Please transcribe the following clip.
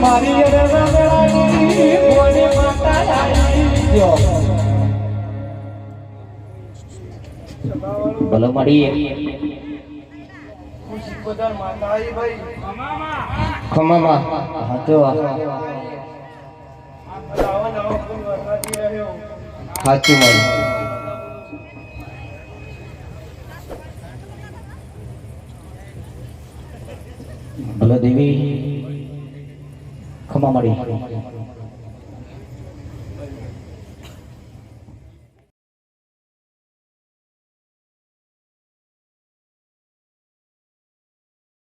મારી ગયો ભલો મળીએ ખમામાં. હા તો આવો નવા ફૂલ વરસાદી રહ્યો સાચું મળ્યું ભલે દેવી ખમા મળી